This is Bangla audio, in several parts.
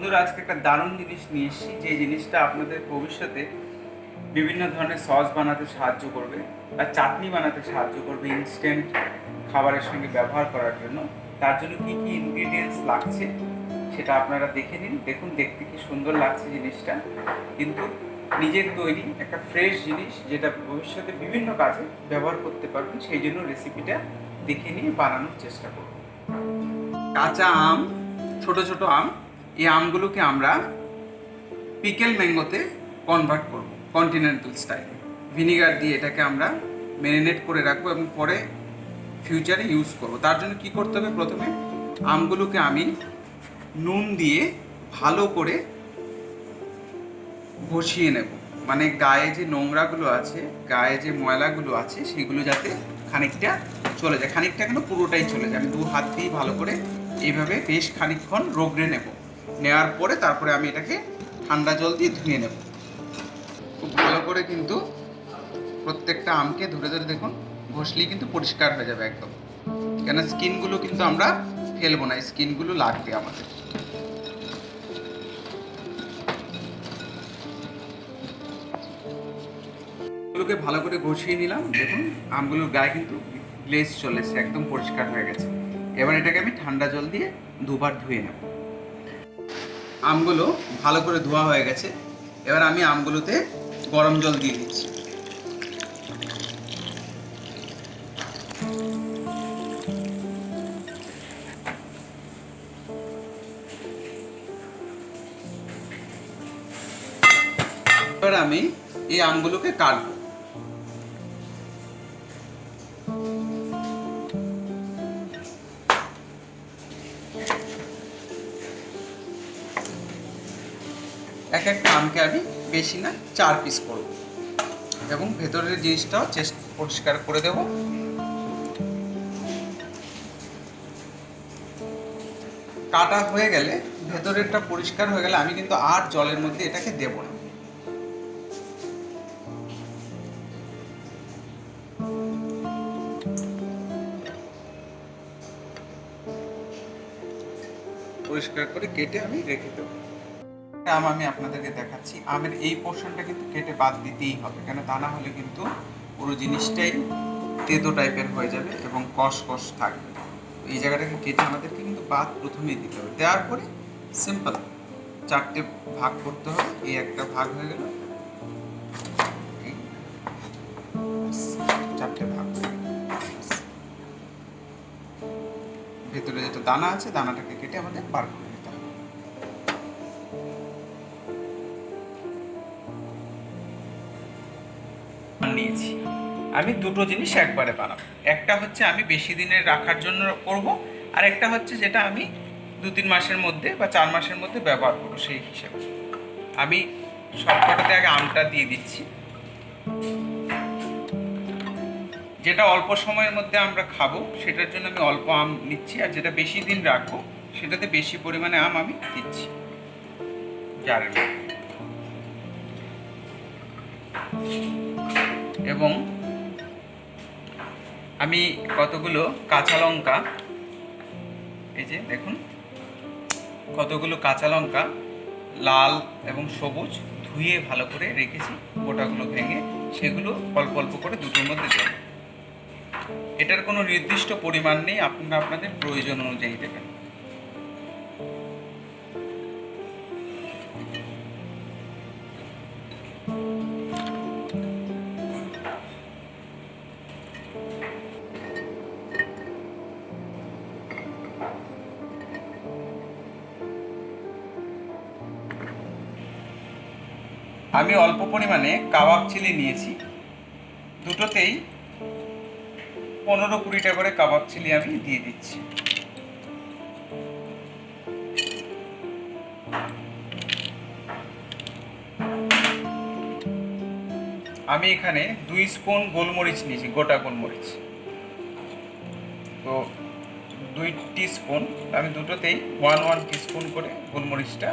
বন্ধুরা, আজকে একটা দারুণ জিনিস নিয়ে এসেছি। যে জিনিসটা আপনাদের ভবিষ্যতে বিভিন্ন ধরনের সস বানাতে সাহায্য করবে বা চাটনি বানাতে সাহায্য করবে ইনস্ট্যান্ট খাবারের সঙ্গে ব্যবহার করার জন্য। তার জন্য কি কি ইনগ্রিডিয়েন্টস লাগছে সেটা আপনারা দেখে নিন। দেখুন, দেখতে কি সুন্দর লাগছে জিনিসটা। কিন্তু নিজের তৈরি একটা ফ্রেশ জিনিস যেটা ভবিষ্যতে বিভিন্ন কাজে ব্যবহার করতে পারবেন, সেই জন্য রেসিপিটা দেখে নিয়ে বানানোর চেষ্টা করব। কাঁচা আম, ছোট ছোট আম এই আমগুলোকে আমরা পিকেল ম্যাঙ্গোতে কনভার্ট করব কন্টিনেন্টাল স্টাইলে ভিনিগার দিয়ে এটাকে আমরা ম্যারিনেট করে রাখব এবং পরে ফিউচারে ইউজ করব। তার জন্য কি করতে হবে প্রথমে? আমগুলোকে আমি নুন দিয়ে ভালো করে ঘষিয়ে নেব। মানে গায়ে যে নোংরাগুলো আছে, গায়ে যে ময়লাগুলো আছে, সেগুলো যাতে খানিকটা চলে যায়। খানিকটা কেন? পুরোটাই চলে যায়। আমি দু হাত দিয়ে ভালো করে এইভাবে বেশ খানিকক্ষণ রোগড়ে নেব। নেওয়ার পরে তারপরে আমি এটাকে ঠান্ডা জল দিয়ে ধুয়ে নেব। খুব ভালো করে কিন্তু প্রত্যেকটা আমকে ধরে ধরে দেখুন, ঘষলেই কিন্তু পরিষ্কার হয়ে যাবে একদম। কেন স্কিনগুলো কিন্তু আমরা ফেলব না স্কিনগুলো লাগবে আমাদের। আমগুলোকে ভালো করে ঘষিয়ে নিলাম, দেখুন আমগুলোর গায়ে কিন্তু গ্লেজ চলে এসেছে, একদম পরিষ্কার হয়ে গেছে। এবার এটাকে আমি ঠান্ডা জল দিয়ে দুবার ধুয়ে নেব। আমগুলো ভালো করে ধোয়া হয়ে গেছে। এবার আমি আমগুলোতে গরম জল দিয়ে দিচ্ছি। এবার আমি এই আমগুলোকে কাটবো। এক একটা আমকে আমি বেশি না, চার পিস করব। এবং ভেতরের জিনিসটাও চেষ্টা পরিষ্কার করে দেব। কাটা হয়ে গেলে, ভেতরেরটা পরিষ্কার হয়ে গেলে আমি কিন্তু আর জলের মধ্যে এটাকে দেব না। পরিষ্কার করে কেটে আমি রেখে দেবো। আম আমি আপনাদেরকে দেখাচ্ছি। আমের এই পোর্শনটা কিন্তু কেটে বাদ দিতেই হবে, কেন তা না হলে কিন্তু পুরো জিনিসটাই তেতো টাইপের হয়ে যাবে এবং কষ কষ থাকবে এই জায়গাটাকে কেটে আমাদেরকে কিন্তু বাদ প্রথমেই দিতে হবে। দেওয়ার পরে সিম্পল চারটে ভাগ করতে হবে, এই একটা ভাগ হয়ে গেল। চারটে ভাগ। ভেতরে যেটা দানা আছে, দানাটাকে কেটে আমাদের বার করে নিয়েছি। আমি দুটো জিনিস একবারে বানাবো। একটা হচ্ছে আমি বেশি দিনের রাখার জন্য করব, আর একটা হচ্ছে যেটা আমি দু তিন মাসের মধ্যে বা চার মাসের মধ্যে ব্যবহার করব সেই হিসেবে। আমি সবকটাতে আগে আমটা দিয়ে দিচ্ছি। যেটা অল্প সময়ের মধ্যে আমরা খাব, সেটার জন্য আমি অল্প আম নিচ্ছি, আর যেটা বেশি দিন রাখব, সেটাতে বেশি পরিমাণে আম আমি দিচ্ছি। জারের মধ্যে। এবং আমি কতগুলো কাঁচা লঙ্কা, এই যে দেখুন, কতগুলো কাঁচা লঙ্কা লাল এবং সবুজ ধুয়ে ভালো করে রেখেছি, গোটাগুলো ভেঙে সেগুলো অল্প অল্প করে দুটোর মধ্যে দেব। এটার কোনো নির্দিষ্ট পরিমাণ নেই, আপনারা আপনাদের প্রয়োজন অনুযায়ী দেবেন। আমি অল্প পরিমাণে কাবাব চিলি নিয়েছি। দুটোতেই পনেরো কুড়িটা করে কাবাব চিলি আমি দিয়ে দিচ্ছি। আমি এখানে দুই স্পুন গোলমরিচ নিয়েছি, গোটা গোলমরিচ। তো দুই স্পুন, আমি দুটোতেই ওয়ান ওয়ান টি স্পুন করে গোলমরিচটা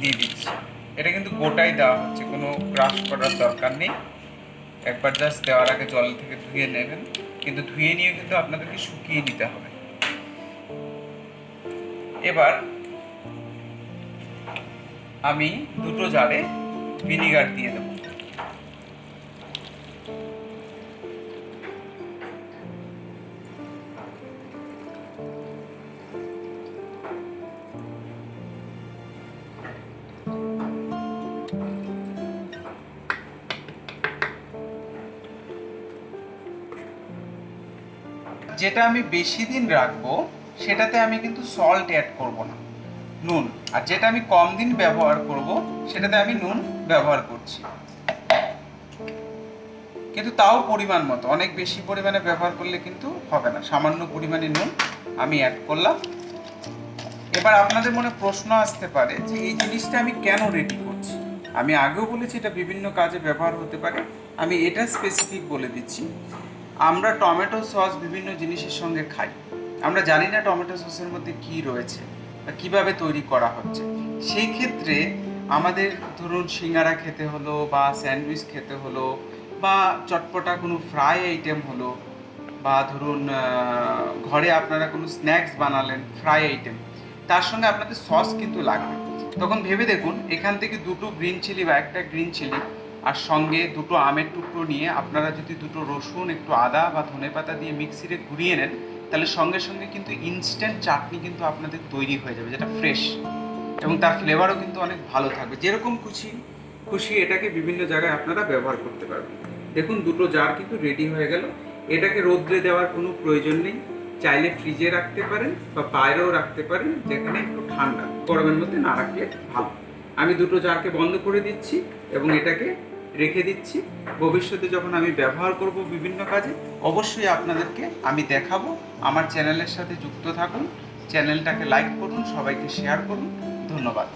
দিয়ে দিচ্ছি। এটা কিন্তু গোটাই দেওয়া হচ্ছে, কোনো ক্রাশ করার দরকার নেই। একবার জাস্ট দেওয়ার আগে জল থেকে ধুয়ে নেবেন, কিন্তু ধুয়ে নিয়ে কিন্তু আপনাদেরকে শুকিয়ে নিতে হবে। এবার আমি দুটো জারে ভিনিগার দিয়ে দেবো। যেটা আমি বেশি দিন রাখব, সেটাতে আমি কিন্তু সল্ট অ্যাড করব না। নুন। আর যেটা আমি কম দিন ব্যবহার করব, সেটাতে আমি নুন ব্যবহার করছি। কিন্তু তাও পরিমাণ মতো। অনেক বেশি পরিমাণে ব্যবহার করলে কিন্তু হবে না। সামান্য পরিমাণে নুন আমি অ্যাড করলাম। এবার আপনাদের মনে প্রশ্ন আসতে পারে যে এই জিনিসটা আমি কেন রেডি করছি? আমি আগেও বলেছি এটা বিভিন্ন কাজে ব্যবহার হতে পারে। আমি এটা স্পেসিফিক বলে দিচ্ছি। আমরা টমেটো সস বিভিন্ন জিনিসের সঙ্গে খাই। আমরা জানি না টমেটো সসের মধ্যে কি রয়েছে বা কীভাবে তৈরি করা হচ্ছে। সেই ক্ষেত্রে আমাদের ধরুন সিঙ্গারা খেতে হলো বা স্যান্ডউইচ খেতে হলো বা চটপটা কোনো ফ্রাই আইটেম হলো বা ধরুন ঘরে আপনারা কোনো স্ন্যাক্স বানালেন ফ্রাই আইটেম, তার সঙ্গে আপনাদের সস কিন্তু লাগবে। তখন ভেবে দেখুন, এখান থেকে দুটো গ্রিন চিলি বা একটা গ্রিন চিলি আর সঙ্গে দুটো আমের টুকরো নিয়ে আপনারা যদি দুটো রসুন, একটু আদা বা ধনেপাতা দিয়ে মিক্সিতে ঘুরিয়ে নেন, তাহলে সঙ্গে সঙ্গে কিন্তু ইনস্ট্যান্ট চাটনি কিন্তু আপনাদের তৈরি হয়ে যাবে, যেটা ফ্রেশ এবং তার ফ্লেভারও কিন্তু অনেক ভালো থাকবে। যেরকম খুশি খুশি এটাকে বিভিন্ন জায়গায় আপনারা ব্যবহার করতে পারবেন। দেখুন, দুটো জার কিন্তু রেডি হয়ে গেল। এটাকে রোদ্রে দেওয়ার কোনো প্রয়োজন নেই। চাইলে ফ্রিজে রাখতে পারেন বা বাইরেও রাখতে পারেন, যেখানে একটু ঠান্ডা। গরমের মধ্যে না রাখলে ভালো। আমি দুটো জারকে বন্ধ করে দিচ্ছি এবং এটাকে রেখে দিচ্ছি। ভবিষ্যতে যখন আমি ব্যবহার করব বিভিন্ন কাজে, অবশ্যই আপনাদেরকে আমি দেখাবো। আমার চ্যানেলের সাথে যুক্ত থাকুন, চ্যানেলটাকে লাইক করুন, সবাইকে শেয়ার করুন। ধন্যবাদ।